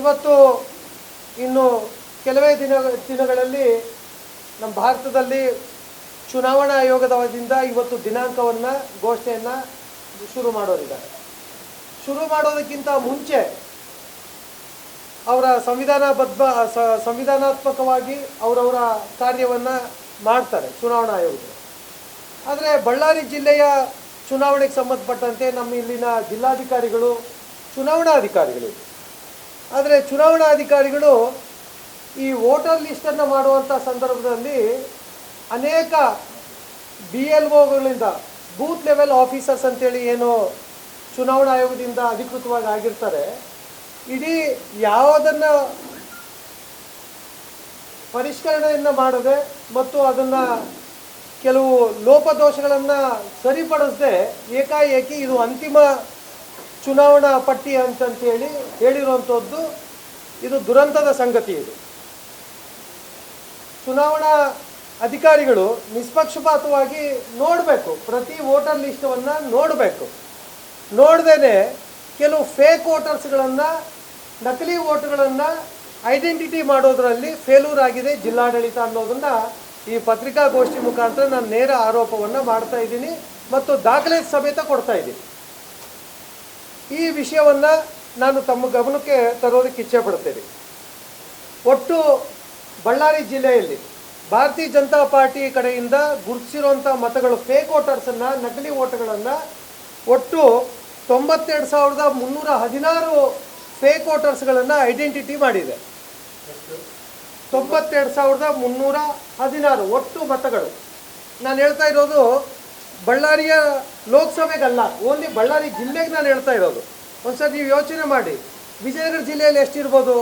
ಇವತ್ತು ಇನ್ನು ಕೆಲವೇ ದಿನ, ದಿನಗಳಲ್ಲಿ ನಮ್ಮ ಭಾರತದಲ್ಲಿ ಚುನಾವಣಾ ಆಯೋಗದ ವತಿಯಿಂದ ಇವತ್ತು ದಿನಾಂಕವನ್ನು, ಘೋಷಣೆಯನ್ನು ಶುರು ಮಾಡೋರಿದ್ದಾರೆ. ಶುರು ಮಾಡೋದಕ್ಕಿಂತ ಮುಂಚೆ ಅವರ ಸಂವಿಧಾನಬದ್ಧ ಸಂವಿಧಾನಾತ್ಮಕವಾಗಿ ಅವರವರ ಕಾರ್ಯವನ್ನು ಮಾಡ್ತಾರೆ ಚುನಾವಣಾ ಆಯೋಗ. ಆದರೆ ಬಳ್ಳಾರಿ ಜಿಲ್ಲೆಯ ಚುನಾವಣೆಗೆ ಸಂಬಂಧಪಟ್ಟಂತೆ ನಮ್ಮ ಇಲ್ಲಿನ ಜಿಲ್ಲಾಧಿಕಾರಿಗಳು ಚುನಾವಣಾ ಅಧಿಕಾರಿಗಳು ಆದರೆ ಚುನಾವಣಾ ಅಧಿಕಾರಿಗಳು ಈ ವೋಟರ್ ಲಿಸ್ಟನ್ನು ಮಾಡುವಂಥ ಸಂದರ್ಭದಲ್ಲಿ ಅನೇಕ ಬಿ ಎಲ್ ಒಗಳಿಂದ ಬೂತ್ ಲೆವೆಲ್ ಆಫೀಸರ್ಸ್ ಅಂತೇಳಿ ಏನು ಚುನಾವಣಾ ಆಯೋಗದಿಂದ ಅಧಿಕೃತವಾಗಿ ಆಗಿರ್ತಾರೆ. ಇಡೀ ಯಾವುದನ್ನು ಪರಿಷ್ಕರಣೆಯನ್ನು ಮಾಡದೆ ಮತ್ತು ಅದನ್ನು ಕೆಲವು ಲೋಪದೋಷಗಳನ್ನು ಸರಿಪಡಿಸದೆ ಏಕಾಏಕಿ ಇದು ಅಂತಿಮ ಚುನಾವಣಾ ಪಟ್ಟಿ ಅಂತಂತೇಳಿ ಹೇಳಿರುವಂಥದ್ದು ಇದು ದುರಂತದ ಸಂಗತಿ ಇದು. ಚುನಾವಣಾ ಅಧಿಕಾರಿಗಳು ನಿಷ್ಪಕ್ಷಪಾತವಾಗಿ ನೋಡಬೇಕು, ಪ್ರತಿ ವೋಟರ್ ಲಿಸ್ಟವನ್ನು ನೋಡಬೇಕು. ನೋಡ್ದೇ ಕೆಲವು ಫೇಕ್ ವೋಟರ್ಸ್ಗಳನ್ನು ನಕಲಿ ವೋಟ್ಗಳನ್ನು ಐಡೆಂಟಿಟಿ ಮಾಡೋದರಲ್ಲಿ ಫೇಲೂರ್ ಆಗಿದೆ ಜಿಲ್ಲಾಡಳಿತ ಅನ್ನೋದನ್ನು ಈ ಪತ್ರಿಕಾಗೋಷ್ಠಿ ಮುಖಾಂತರ ನಾನು ನೇರ ಆರೋಪವನ್ನು ಮಾಡ್ತಾ ಇದ್ದೀನಿ ಮತ್ತು ದಾಖಲೆ ಸಮೇತ ಕೊಡ್ತಾ ಇದ್ದೀನಿ. ಈ ವಿಷಯವನ್ನು ನಾನು ತಮ್ಮ ಗಮನಕ್ಕೆ ತರೋದಕ್ಕೆ ಇಚ್ಛೆ ಪಡ್ತೇನೆ. ಒಟ್ಟು ಬಳ್ಳಾರಿ ಜಿಲ್ಲೆಯಲ್ಲಿ ಭಾರತೀಯ ಜನತಾ ಪಾರ್ಟಿ ಕಡೆಯಿಂದ ಗುರುತಿಸಿರುವಂಥ ಮತಗಳು ಫೇಕ್ ವೋಟರ್ಸನ್ನು ನಕಲಿ ಓಟುಗಳನ್ನು ಒಟ್ಟು ತೊಂಬತ್ತೆರಡು ಸಾವಿರದ ಮುನ್ನೂರ ಹದಿನಾರು ಫೇಕ್ ವೋಟರ್ಸ್ಗಳನ್ನು ಐಡೆಂಟಿಟಿ ಮಾಡಿದೆ. ತೊಂಬತ್ತೆರಡು ಸಾವಿರದ ಮುನ್ನೂರ ಹದಿನಾರು ಒಟ್ಟು ಮತಗಳು. ನಾನು ಹೇಳ್ತಾ ಇರೋದು ಬಳ್ಳಾರಿಯ ಲೋಕಸಭೆಗಲ್ಲ, ಓನ್ಲಿ ಬಳ್ಳಾರಿ ಜಿಲ್ಲೆಗೆ ನಾನು ಹೇಳ್ತಾ ಇರೋದು. ಒಂದ್ಸರಿ ನೀವು ಯೋಚನೆ ಮಾಡಿ. ವಿಜಯನಗರ ಜಿಲ್ಲೆಯಲ್ಲಿ ಎಷ್ಟಿರ್ಬೋದು?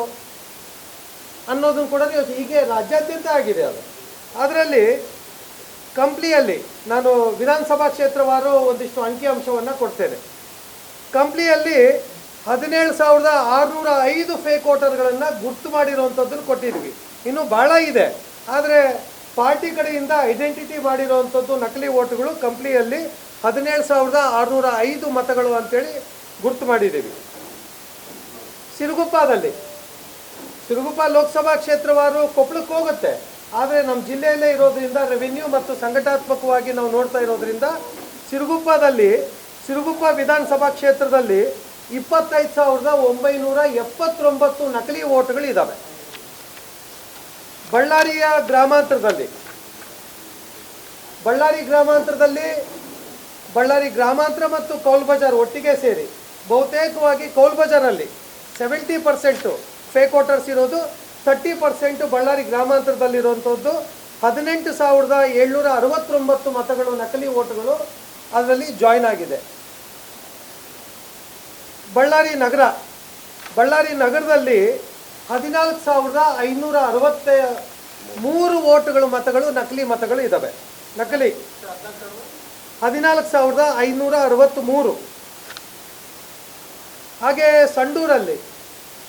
ಅನ್ನೋದನ್ನು ಕೂಡ ಯೋಚನೆ ಹೀಗೆ ರಾಜ್ಯಾದ್ಯಂತ ಆಗಿದೆ ಅದು. ಅದರಲ್ಲಿ ಕಂಪ್ಲಿಯಲ್ಲಿ ನಾನು ವಿಧಾನಸಭಾ ಕ್ಷೇತ್ರವಾರು ಒಂದಿಷ್ಟು ಅಂಕಿಅಂಶವನ್ನು ಕೊಡ್ತೇನೆ. ಕಂಪ್ಲಿಯಲ್ಲಿ ಹದಿನೇಳು ಸಾವಿರದ ಆರುನೂರ ಐದು ಫೇಕ್ ವೋಟರ್ಗಳನ್ನು ಗುರ್ತು ಮಾಡಿರುವಂಥದ್ದನ್ನು ಕೊಟ್ಟಿದ್ವಿ. ಇನ್ನೂ ಭಾಳ ಇದೆ. ಆದರೆ ಪಾರ್ಟಿ ಕಡೆಯಿಂದ ಐಡೆಂಟಿಟಿ ಮಾಡಿರುವಂಥದ್ದು ನಕಲಿ ಓಟುಗಳು ಕಂಪ್ಲಿಯಲ್ಲಿ ಹದಿನೇಳು ಸಾವಿರದ ಆರುನೂರ ಐದು ಮತಗಳು ಅಂತೇಳಿ ಗುರ್ತು ಮಾಡಿದ್ದೀವಿ. ಸಿರುಗುಪ್ಪದಲ್ಲಿ. ಸಿರುಗುಪ್ಪ ಲೋಕಸಭಾ ಕ್ಷೇತ್ರವಾರು ಕೊಪ್ಪಳಕ್ಕೆ ಹೋಗುತ್ತೆ. ಆದರೆ ನಮ್ಮ ಜಿಲ್ಲೆಯಲ್ಲೇ ಇರೋದ್ರಿಂದ ರೆವಿನ್ಯೂ ಮತ್ತು ಸಂಘಟಾತ್ಮಕವಾಗಿ ನಾವು ನೋಡ್ತಾ ಇರೋದ್ರಿಂದ ಸಿರುಗುಪ್ಪದಲ್ಲಿ, ಸಿರುಗುಪ್ಪ ವಿಧಾನಸಭಾ ಕ್ಷೇತ್ರದಲ್ಲಿ ಇಪ್ಪತ್ತೈದು ಸಾವಿರದ ಒಂಬೈನೂರ ಎಪ್ಪತ್ತೊಂಬತ್ತು ನಕಲಿ ಓಟುಗಳು ಬಳ್ಳಾರಿಯ ಗ್ರಾಮಾಂತರದಲ್ಲಿ. ಬಳ್ಳಾರಿ ಗ್ರಾಮಾಂತರದಲ್ಲಿ ಬಳ್ಳಾರಿ ಗ್ರಾಮಾಂತರ ಮತ್ತು ಕೌಲ್ ಬಜಾರ್ ಒಟ್ಟಿಗೆ ಸೇರಿ ಬಹುತೇಕವಾಗಿ ಕೌಲ್ ಬಜಾರಲ್ಲಿ ಸೆವೆಂಟಿ ಪರ್ಸೆಂಟು ಫೇಕ್ ವೋಟರ್ಸ್ ಇರೋದು ತರ್ಟಿ ಪರ್ಸೆಂಟು ಬಳ್ಳಾರಿ ಗ್ರಾಮಾಂತರದಲ್ಲಿರುವಂಥದ್ದು. ಹದಿನೆಂಟು ಸಾವಿರದ ಏಳ್ನೂರ ಅರವತ್ತೊಂಬತ್ತು ಮತಗಳು ನಕಲಿ ಓಟುಗಳು ಅದರಲ್ಲಿ ಜಾಯ್ನ್ ಆಗಿದೆ. ಬಳ್ಳಾರಿ ನಗರ, ಬಳ್ಳಾರಿ ನಗರದಲ್ಲಿ ಹದಿನಾಲ್ಕು ಸಾವಿರದ ಐನೂರ ಅರವತ್ತ ಮೂರು ಓಟುಗಳು ಮತಗಳು, ನಕಲಿ ಮತಗಳು ಇದ್ದಾವೆ ನಕಲಿ. ಹದಿನಾಲ್ಕು ಸಾವಿರದ ಐನೂರ ಅರವತ್ತ್ಮೂರು. ಹಾಗೆ ಸಂಡೂರಲ್ಲಿ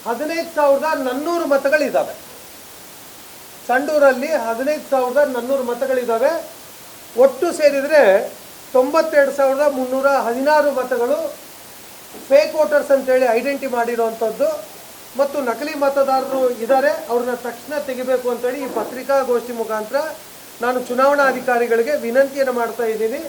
ಹದಿನೈದು ಸಾವಿರದ ನನ್ನೂರು ಮತಗಳಿದ್ದಾವೆ ಸಂಡೂರಲ್ಲಿ ಹದಿನೈದು ಸಾವಿರದ ನನ್ನೂರು ಮತಗಳಿದ್ದಾವೆ ಒಟ್ಟು ಸೇರಿದರೆ ತೊಂಬತ್ತೆರಡು ಸಾವಿರದ ಮುನ್ನೂರ ಹದಿನಾರು ಮತಗಳು ಫೇಕ್ ವೋಟರ್ಸ್ ಅಂತೇಳಿ ಐಡೆಂಟಿ ಮಾಡಿರುವಂಥದ್ದು ಮತ್ತು ನಕಲಿ ಮತದಾರರು ಇದ್ದಾರೆ, ಅವ್ರನ್ನ ತಕ್ಷಣ ತೆಗಿಬೇಕು ಅಂತೇಳಿ ಈ ಪತ್ರಿಕಾಗೋಷ್ಠಿ ಮುಖಾಂತರ ನಾನು ಚುನಾವಣಾ ಅಧಿಕಾರಿಗಳಿಗೆ ವಿನಂತಿಯನ್ನು ಮಾಡ್ತಾ ಇದ್ದೀನಿ.